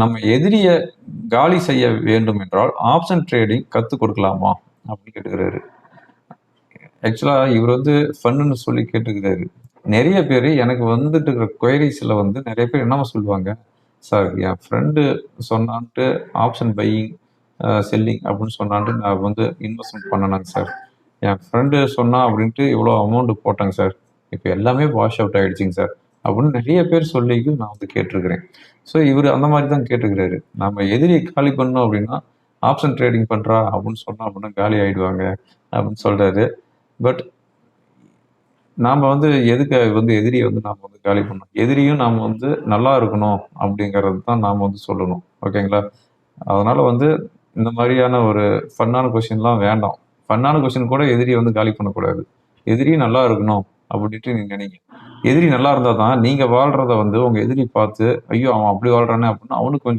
நம்ம எதிரியை காலி செய்ய வேண்டும் என்றால் ஆப்ஷன் ட்ரேடிங் கற்றுக் கொடுக்கலாமா? அப்படின்னு கேட்டுக்கிறாரு. ஆக்சுவலாக இவர் வந்து ஃபன்னுன்னு சொல்லி கேட்டுக்கிறாரு. நிறைய பேர் எனக்கு வந்துட்டு இருக்கிற குயரிஸில் வந்து நிறைய பேர் என்னமா சொல்லுவாங்க? சார் என் ஃப்ரெண்டு சொன்னான்ட்டு ஆப்ஷன் பையிங் செல்லிங் அப்படின்னு சொன்னான்ட்டு நான் வந்து இன்வெஸ்ட்மெண்ட் பண்ணனாங்க சார். என் ஃப்ரெண்டு சொன்னா அப்படின்ட்டு இவ்வளோ அமௌண்ட் போட்டாங்க சார். இப்போ எல்லாமே வாஷ் அவுட் ஆகிடுச்சிங்க சார். அப்படின்னு நிறைய பேர் சொல்லிக்கு நான் வந்து கேட்டிருக்கிறேன். ஸோ இவர் அந்த மாதிரி தான் கேட்டுக்கிறாரு. நம்ம எதிரியை காலி பண்ணோம் அப்படின்னா ஆப்ஷன் ட்ரேடிங் பண்ணுறா அப்படின்னு சொன்னா அப்படின்னா காலி ஆயிடுவாங்க அப்படின்னு சொல்றாரு. பட் நாம் வந்து எதுக்கு வந்து எதிரியை வந்து நாம் வந்து காலி பண்ணணும்? எதிரியும் நாம் வந்து நல்லா இருக்கணும் அப்படிங்கிறது தான் நாம் வந்து சொல்லணும். ஓகேங்களா அதனால வந்து இந்த மாதிரியான ஒரு ஃபன்னான கொஷின்லாம் வேண்டாம். ஃபன்னான கொஷின் கூட எதிரியை வந்து காலி பண்ணக்கூடாது. எதிரியும் நல்லா இருக்கணும் அப்படின்ட்டு நீங்க நினைங்க. எதிரி நல்லா இருந்தால் தான் நீங்கள் வாழ்கிறத வந்து உங்கள் எதிரி பார்த்து ஐயோ அவன் அப்படி வாழ்கிறானே அப்படின்னு அவனுக்கு கொஞ்சம்